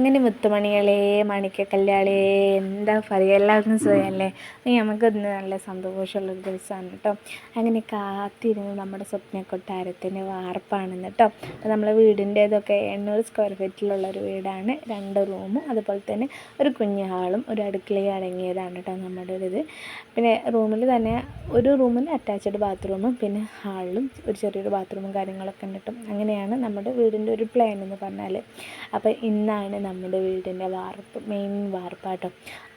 അങ്ങനെ മുത്തുമണികളെ മാണിക്ക കല്യാളെ എന്താ പറയുക എല്ലാവർക്കും സുഖമല്ലേ? നമുക്ക് ഇന്ന് നല്ല സന്തോഷമുള്ളൊരു ദിവസമാണ് കേട്ടോ. അങ്ങനെ കാത്തിരുന്ന് നമ്മുടെ സ്വപ്ന കൊട്ടാരത്തിന്റെ വാർപ്പാണെന്ന് കേട്ടോ. അപ്പോൾ നമ്മളെ വീടിന്റെ എണ്ണൂറ് സ്ക്വയർ ഫീറ്റിലുള്ള ഒരു വീടാണ്. രണ്ട് റൂമും അതുപോലെ തന്നെ ഒരു കുഞ്ഞു ഹാളും ഒരു അടുക്കളയും അടങ്ങിയതാണ് കേട്ടോ നമ്മുടെ ഒരു ഇത്. പിന്നെ റൂമിൽ തന്നെ ഒരു റൂമിൽ അറ്റാച്ച്ഡ് ബാത്റൂമും പിന്നെ ഹാളിലും ഒരു ചെറിയൊരു ബാത്റൂമും കാര്യങ്ങളൊക്കെ ഉണ്ട് അങ്ങനെയാണ് നമ്മുടെ വീടിന്റെ ഒരു പ്ലാൻ എന്ന് പറഞ്ഞാൽ അപ്പോൾ ഇന്നാണ് നമ്മുടെ വീടിന്റെ വാർപ്പ് മെയിൻ വാർപ്പാട്ടോ.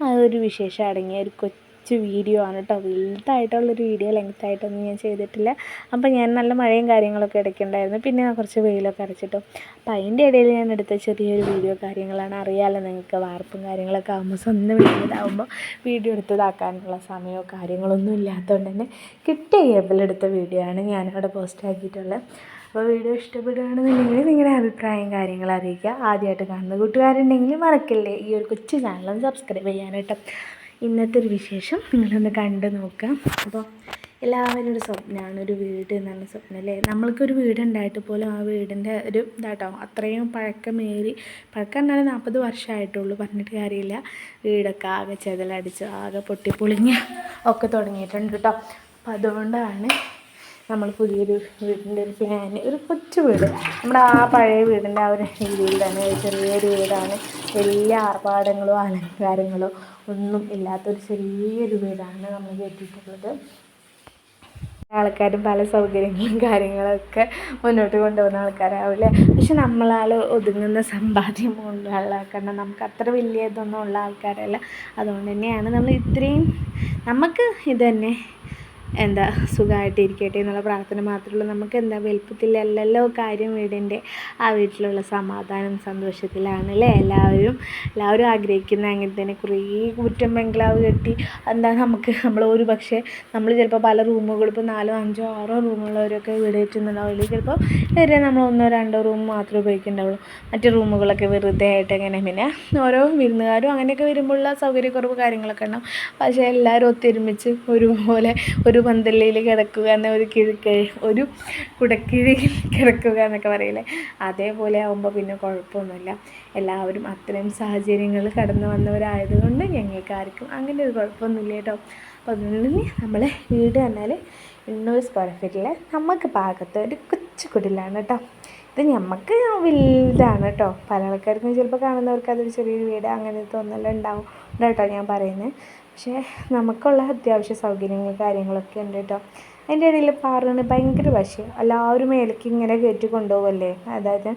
ആ ഒരു വിശേഷം അടങ്ങിയ ഒരു കൊച്ചു വീഡിയോ ആണ് കേട്ടോ വലുതായിട്ടുള്ളൊരു വീഡിയോ ലെങ്ത് ആയിട്ടൊന്നും ഞാൻ ചെയ്തിട്ടില്ല. അപ്പോൾ ഞാൻ നല്ല മഴയും കാര്യങ്ങളൊക്കെ ഇടയ്ക്കുണ്ടായിരുന്നു. പിന്നെ കുറച്ച് വെയിലൊക്കെ അടച്ചിട്ടു അപ്പോൾ അതിന്റെ ഇടയിൽ ഞാൻ എടുത്ത ചെറിയൊരു വീഡിയോ കാര്യങ്ങളാണ്. അറിയാമല്ലോ നിങ്ങൾക്ക് വാർപ്പും കാര്യങ്ങളൊക്കെ ആകുമ്പോൾ സ്വന്തം വീട്ടിലാകുമ്പോൾ വീഡിയോ എടുത്തതാക്കാനുള്ള സമയമോ കാര്യങ്ങളൊന്നും ഇല്ലാത്തതുകൊണ്ട് തന്നെ കിട്ടിയ കേബിലെടുത്ത വീഡിയോ ആണ് ഞാനിവിടെ പോസ്റ്റ് ആക്കിയിട്ടുള്ളത്. അപ്പോൾ വീഡിയോ ഇഷ്ടപ്പെടുകയാണെന്നുണ്ടെങ്കിൽ നിങ്ങളുടെ അഭിപ്രായം കാര്യങ്ങൾ അറിയിക്കുക. ആദ്യമായിട്ട് കാണുന്ന കൂട്ടുകാരുണ്ടെങ്കിൽ മറക്കല്ലേ? ഈ ഒരു കൊച്ചു ചാനലും സബ്സ്ക്രൈബ് ചെയ്യാനായിട്ട് ഇന്നത്തെ ഒരു വിശേഷം നിങ്ങളൊന്ന് കണ്ടു നോക്കാം അപ്പോൾ എല്ലാവരും ഒരു സ്വപ്നമാണ് ഒരു വീട് എന്നുള്ള സ്വപ്നം അല്ലേ? നമ്മൾക്കൊരു വീട് ഉണ്ടായിട്ട് പോലും ആ വീടിന്റെ ഒരു ഇതാട്ടോ അത്രയും പഴക്കമേറി പഴക്കം എന്നാലും നാൽപ്പത് വർഷമായിട്ടുള്ളൂ പറഞ്ഞിട്ട് കാര്യമില്ല. വീടൊക്കെ ആകെ ചെതലടിച്ച് ആകെ പൊട്ടിപ്പൊളിഞ്ഞ് ഒക്കെ തുടങ്ങിയിട്ടുണ്ട് കേട്ടോ. അപ്പോൾ അതുകൊണ്ടാണ് നമ്മൾ പുതിയൊരു വീടിന്റെ ഒരു പ്ലാൻ ഒരു കൊച്ചു വീട്. നമ്മുടെ ആ പഴയ വീടിന്റെ ആ ഒരു രീതിയിൽ തന്നെ ചെറിയൊരു വീടാണ്. വലിയ ആർഭാടങ്ങളോ അലങ്കാരങ്ങളോ ഒന്നും ഇല്ലാത്തൊരു ചെറിയൊരു വീടാണ് നമ്മൾ കെട്ടിയിട്ടുള്ളത്. ആൾക്കാരും പല സൗകര്യങ്ങളും കാര്യങ്ങളൊക്കെ മുന്നോട്ട് കൊണ്ടുപോകുന്ന ആൾക്കാരാവില്ലേ? പക്ഷെ നമ്മളാൽ ഒതുങ്ങുന്ന സമ്പാദ്യം ഉള്ള ആൾക്കാരാണ് നമുക്ക് അത്ര വലിയ ഇതൊന്നും ഉള്ള ആൾക്കാരല്ല. അതുകൊണ്ട് തന്നെയാണ് നമ്മൾ ഇത്രയും നമുക്ക് ഇത് തന്നെ എന്താ സുഖമായിട്ടിരിക്കട്ടെ എന്നുള്ള പ്രാർത്ഥന മാത്രമേ നമുക്ക് എന്താ വലുപ്പത്തിലല്ലല്ലോ കാര്യം വീടിന്റെ ആ വീട്ടിലുള്ള സമാധാനം സന്തോഷത്തിലാണ് അല്ലേ? എല്ലാവരും എല്ലാവരും ആഗ്രഹിക്കുന്ന അങ്ങനെ തന്നെ കുറേ കുറ്റം ബംഗ്ലാവ് കെട്ടി എന്താ നമുക്ക് നമ്മൾ ഒരു പക്ഷേ നമ്മൾ ചിലപ്പോൾ പല റൂമുകൾ ഇപ്പോൾ നാലോ അഞ്ചോ ആറോ റൂമുള്ളവരൊക്കെ വീട് കയറ്റുന്നുണ്ടാവില്ല ചിലപ്പോൾ വരെ നമ്മൾ ഒന്നോ രണ്ടോ റൂം മാത്രമേ ഉപയോഗിക്കുന്നുണ്ടാവുള്ളൂ. മറ്റ് റൂമുകളൊക്കെ വെറുതെ ആയിട്ട് അങ്ങനെ പിന്നെ ഓരോ വിരുന്നുകാരും അങ്ങനെയൊക്കെ വരുമ്പോഴുള്ള സൗകര്യക്കുറവ് കാര്യങ്ങളൊക്കെ ഉണ്ടാവും. പക്ഷേ എല്ലാവരും ഒത്തൊരുമിച്ച് ഒരുപോലെ ഒരു പന്തലിൽ കിടക്കുക എന്ന ഒരു കിഴക്ക് ഒരു കുടക്കിഴയിൽ കിടക്കുക എന്നൊക്കെ പറയില്ലേ? അതേപോലെ ആകുമ്പോൾ പിന്നെ കുഴപ്പമൊന്നുമില്ല. എല്ലാവരും അത്രയും സാഹചര്യങ്ങൾ കടന്നു വന്നവരായതുകൊണ്ട് ഞങ്ങൾക്ക് ആർക്കും അങ്ങനെ ഒരു കുഴപ്പമൊന്നുമില്ല കേട്ടോ. അപ്പോൾ അതുകൊണ്ട് നമ്മളെ വീട് എന്നാൽ എണ്ണൂറ് സ്ക്വയർ ഫീറ്റിൽ നമുക്ക് പാകത്ത് ഒരു കൊച്ചു കുടിലാണ് കേട്ടോ. ഇത് നമുക്ക് വലുതാണ് കേട്ടോ. പല ആൾക്കാർക്കും ചിലപ്പോൾ കാണുന്നവർക്ക് അതൊരു ചെറിയൊരു വീട് അങ്ങനെ തോന്നലുണ്ടാവും കേട്ടോ ഞാൻ പറയുന്നത് പക്ഷേ നമുക്കുള്ള അത്യാവശ്യ സൗകര്യങ്ങൾ കാര്യങ്ങളൊക്കെ ഉണ്ട് കേട്ടോ. അതിന്റെ ഇടയിൽ പാറുന്ന് ഭയങ്കര വശം. എല്ലാവരും മേലേക്ക് ഇങ്ങനെ കയറ്റി കൊണ്ടുപോകല്ലേ അതായത്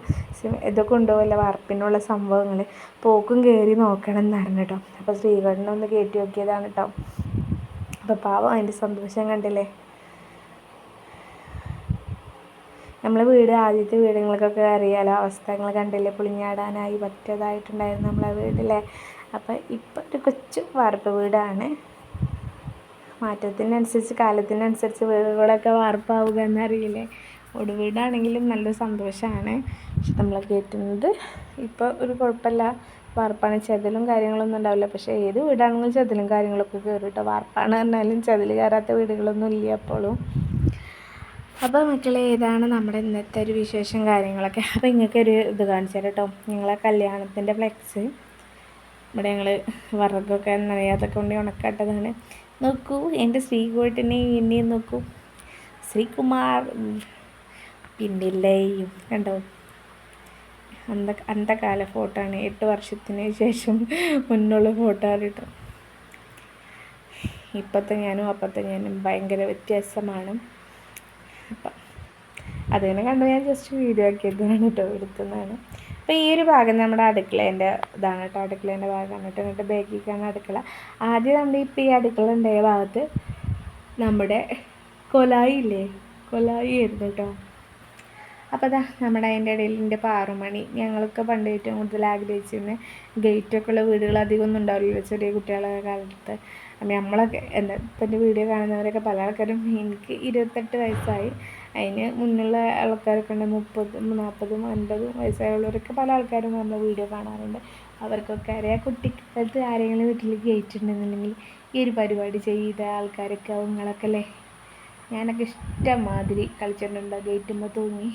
ഇത് കൊണ്ടുപോകല്ലേ വാർപ്പിനുള്ള സംഭവങ്ങൾ പോക്കും കയറി നോക്കണം എന്നായിരുന്നു കേട്ടോ. അപ്പോൾ ശ്രീകണ്ഠനെ ഒന്ന് കയറ്റി നോക്കിയതാണ് കേട്ടോ. അപ്പോൾ പാവം അതിന്റെ സന്തോഷം കണ്ടില്ലേ? നമ്മളെ വീട് ആദ്യത്തെ വീടുകൾക്കൊക്കെ അറിയാലോ അവസ്ഥകൾ കണ്ടില്ലേ? പുളിഞ്ഞാടാനായി പറ്റിയതായിട്ടുണ്ടായിരുന്നു നമ്മളെ വീട്ടിലെ അപ്പോൾ ഇപ്പം ഒരു കൊച്ചു വാർപ്പ് വീടാണ്. മാറ്റത്തിനനുസരിച്ച് കാലത്തിനനുസരിച്ച് വീടുകളൊക്കെ വാർപ്പാവുക എന്നറിയില്ലേ ഓട് വീടാണെങ്കിലും നല്ല സന്തോഷമാണ് പക്ഷെ നമ്മൾ കയറ്റുന്നത് ഇപ്പോൾ ഒരു കുഴപ്പമില്ല. വാർപ്പാണ്. ചതിലും കാര്യങ്ങളൊന്നും ഉണ്ടാവില്ല. പക്ഷേ ഏത് വീടാണെങ്കിലും ചതിലും കാര്യങ്ങളൊക്കെ കയറും കേട്ടോ വാർപ്പാണ് പറഞ്ഞാലും ചതിൽ കയറാത്ത വീടുകളൊന്നും ഇല്ല അപ്പോഴും അപ്പോൾ മക്കളെ ഏതാണ് നമ്മുടെ ഇന്നത്തെ ഒരു വിശേഷം കാര്യങ്ങളൊക്കെ. അപ്പോൾ ഇങ്ങൾക്കൊരു ഇത് കാണിച്ചു തരാം കേട്ടോ നിങ്ങളെ കല്യാണത്തിന്റെ ഫ്ലെക്സ്. ഇവിടെ ഞങ്ങൾ വിറകൊക്കെ നനയാതൊക്കെ കൊണ്ട് ഉണക്കാട്ടതാണ്. നോക്കൂ എന്റെ ശ്രീകോട്ടിനെ ഇനിയും നോക്കൂ. ശ്രീകുമാർ പിന്നില്ലേയും കണ്ടോ? അന്ത അന്തകാല ഫോട്ടോ ആണ്. എട്ട് വർഷത്തിന് ശേഷം മുന്നുള്ള ഫോട്ടോ ആണ് കേട്ടോ. ഇപ്പോഴത്തെ ഞാനും അപ്പോഴത്തെ ഞാനും ഭയങ്കര വ്യത്യാസമാണ്. അപ്പം അതിനെ കണ്ട് ഞാൻ ജസ്റ്റ് വീഡിയോ ആക്കിയതാണ് കേട്ടോ എടുത്തതാണ്. അപ്പോൾ ഈ ഒരു ഭാഗം നമ്മുടെ അടുക്കളേന്റെ ഇതാണ് കേട്ടോ. അടുക്കളേന്റെ ഭാഗമാണ് കേട്ടോ എന്നിട്ട് ബേക്കിക്കാണ് അടുക്കള. ആദ്യം നമ്മൾ ഇപ്പോൾ ഈ അടുക്കള ഉണ്ടായ ഭാഗത്ത് നമ്മുടെ കൊലായി ഇല്ലേ? കൊലായി ആയിരുന്നു കേട്ടോ. അപ്പോൾ അതാ നമ്മുടെ അതിന്റെ ഇടയിൽ എന്റെ പാറുമണി. ഞങ്ങളൊക്കെ പണ്ട് ഏറ്റവും കൂടുതൽ ആഗ്രഹിച്ചിരുന്ന ഗേറ്റൊക്കെ ഉള്ള വീടുകൾ അധികം ഒന്നും ഉണ്ടാവില്ലല്ലോ ചെറിയ കുട്ടികളുടെ കാലത്ത്. അപ്പം നമ്മളൊക്കെ എന്റെ വീഡിയോ കാണുന്നവരൊക്കെ പല ആൾക്കാരും എനിക്ക് ഇരുപത്തെട്ട് വയസ്സായി. അതിന് മുന്നുള്ള ആൾക്കാരൊക്കെ ഉണ്ട് മുപ്പതും നാൽപ്പതും അൻപതും വയസ്സായുള്ളവരൊക്കെ പല ആൾക്കാരും നമ്മളെ വീഡിയോ കാണാറുണ്ട്. അവർക്കൊക്കെ അറിയാം കുട്ടിക്കാലത്ത് ആരെങ്കിലും വീട്ടിൽ കയറ്റിട്ടുണ്ടെന്നുണ്ടെങ്കിൽ ഈ ഒരു പരിപാടി ചെയ്ത ആൾക്കാരൊക്കെ അവങ്ങളൊക്കെ അല്ലേ? ഞാനൊക്കെ ഇഷ്ടം മാതിരി കളിച്ചിട്ടുണ്ട് ഗേറ്റുമ്പോൾ തൂങ്ങി.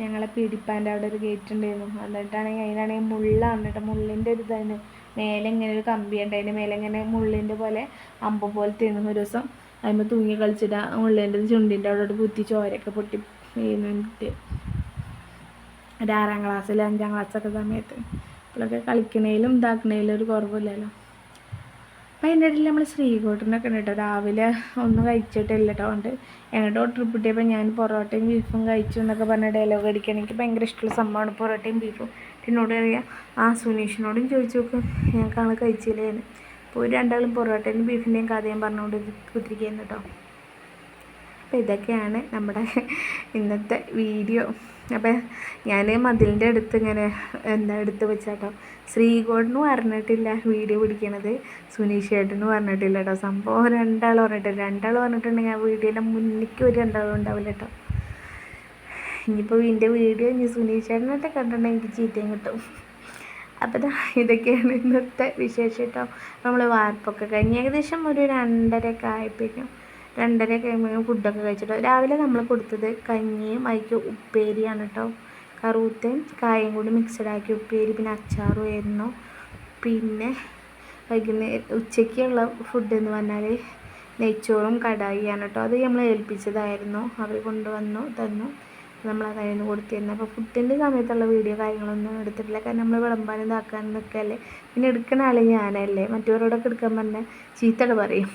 ഞങ്ങളെ പിടിപ്പാന്റെ അവിടെ ഒരു ഗേറ്റ് ഉണ്ടായിരുന്നു. എന്നിട്ടാണെങ്കിൽ അതിനാണെങ്കിൽ മുള്ളാണ് കേട്ടോ. മുള്ളിന്റെ ഒരു ഇതാണ്. മേലെ ഇങ്ങനെ ഒരു കമ്പി അതിന്റെ മേലെ ഇങ്ങനെ മുള്ളിന്റെ പോലെ അമ്പ് പോലത്തെ ഒരു ദിവസം അതിന് തൂങ്ങി കളിച്ചിട്ട് മുള്ളിന്റെ ചുണ്ടിന്റെ അവിടെ കുത്തി ചോരയൊക്കെ പൊട്ടി വീണിട്ട് ഒരു ആറാം ക്ലാസ്സിൽ അഞ്ചാം ക്ലാസ്സൊക്കെ സമയത്ത്. ഇപ്പോഴൊക്കെ കളിക്കണേലും ഇതാക്കണേലും ഒരു കുറവില്ലല്ലോ. അപ്പം അതിന്റെ ഇടയിൽ നമ്മൾ ശ്രീകോട്ടനൊക്കെ ഉണ്ട് കേട്ടോ. രാവിലെ ഒന്നും കഴിച്ചിട്ടില്ല കേട്ടോ. അതുകൊണ്ട് എന്നോട് ട്രിപ്പ് കിട്ടിയപ്പോൾ ഞാൻ പൊറോട്ടയും ബീഫും കഴിച്ചു എന്നൊക്കെ പറഞ്ഞ ഡയലോഗ് അടിക്കണം എനിക്ക് ഭയങ്കര ഇഷ്ടമുള്ള സംഭവമാണ് പൊറോട്ടയും ബീഫും എന്നോട് അറിയാം ആ സുനീഷിനോടും ചോദിച്ചു നോക്കും. ഞങ്ങൾക്കാണ് കഴിച്ചില്ലേന്ന് അപ്പോൾ ഒരു രണ്ടാളും പൊറോട്ടയും ബീഫിന്റെയും കഥയും പറഞ്ഞുകൊണ്ട് കുത്തിരിക്കുന്നു കേട്ടോ. അപ്പോൾ ഇതൊക്കെയാണ് നമ്മുടെ ഇന്നത്തെ വീഡിയോ അപ്പം ഞാൻ മതിലിന്റെ അടുത്ത് ഇങ്ങനെ എന്താ എടുത്ത് വെച്ചാട്ടോ. ശ്രീകോടിന് പറഞ്ഞിട്ടില്ല വീഡിയോ പിടിക്കണത്. സുനീഷ് ചേട്ടന് പറഞ്ഞിട്ടില്ല കേട്ടോ സംഭവം രണ്ടാൾ പറഞ്ഞിട്ടില്ല രണ്ടാൾ പറഞ്ഞിട്ടുണ്ടെങ്കിൽ ആ വീഡിയോന്റെ മുന്നിലേക്ക് ഒരു രണ്ടാളും ഉണ്ടാവില്ല കേട്ടോ ഇനിയിപ്പോൾ എന്റെ വീഡിയോ ഇനി സുനീഷ് ഏട്ടനൊക്കെ കണ്ടിട്ടുണ്ടെങ്കിൽ എനിക്ക് ചീത്തയും കിട്ടും. അപ്പോൾ ഇതൊക്കെയാണ് ഇന്നത്തെ വിശേഷം കേട്ടോ നമ്മൾ വാർപ്പൊക്കെ കഴിഞ്ഞ് ഏകദേശം ഒരു രണ്ടരയൊക്കെ ആയപ്പോഴേക്കും രണ്ടര കഴിയുമ്പോൾ ഫുഡൊക്കെ കഴിച്ചിട്ട്. രാവിലെ നമ്മൾ കൊടുത്തത് കഞ്ഞിയും അതിക്ക് ഉപ്പേരിയാണ് കേട്ടോ കറുത്തയും കായും കൂടി മിക്സഡ് ആക്കി ഉപ്പേരി പിന്നെ അച്ചാറും ആയിരുന്നു. പിന്നെ വൈകുന്നേരം ഉച്ചയ്ക്കുള്ള ഫുഡ് എന്ന് പറഞ്ഞാൽ നെയ്ച്ചോറും കടായിയാണ് കേട്ടോ അത് നമ്മൾ ഏൽപ്പിച്ചതായിരുന്നു. അവർ കൊണ്ടുവന്നു തന്നു. നമ്മൾ അതായിരുന്നു കൊടുത്തിരുന്നത് അപ്പോൾ ഫുഡിന്റെ സമയത്തുള്ള വീഡിയോ കാര്യങ്ങളൊന്നും എടുത്തിട്ടില്ല. കാരണം നമ്മൾ വിളമ്പാനും ഇതാക്കാനും നിൽക്കല്ലേ പിന്നെ എടുക്കുന്ന ആൾ ഞാനല്ലേ. മറ്റവരോടൊക്കെ എടുക്കാൻ പറഞ്ഞാൽ ചീത്തകൾ പറയും.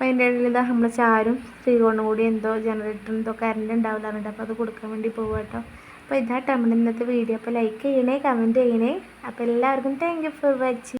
അപ്പോൾ അതിന്റെ ഇടയിൽ ഇതാ നമ്മൾ ചാരും സ്ത്രീകളും കൂടി എന്തോ ജനറേറ്റർ എന്തോ കറണ്ട് ഉണ്ടാവില്ലാറുണ്ട് അപ്പോൾ അത് കൊടുക്കാൻ വേണ്ടി പോകും കേട്ടോ അപ്പോൾ ഇതാട്ടോ നമ്മുടെ ഇന്നത്തെ വീഡിയോ അപ്പോൾ ലൈക്ക് ചെയ്യണേ കമന്റ് ചെയ്യണേ. അപ്പോൾ എല്ലാവർക്കും താങ്ക് ഫോർ വാച്ചിങ്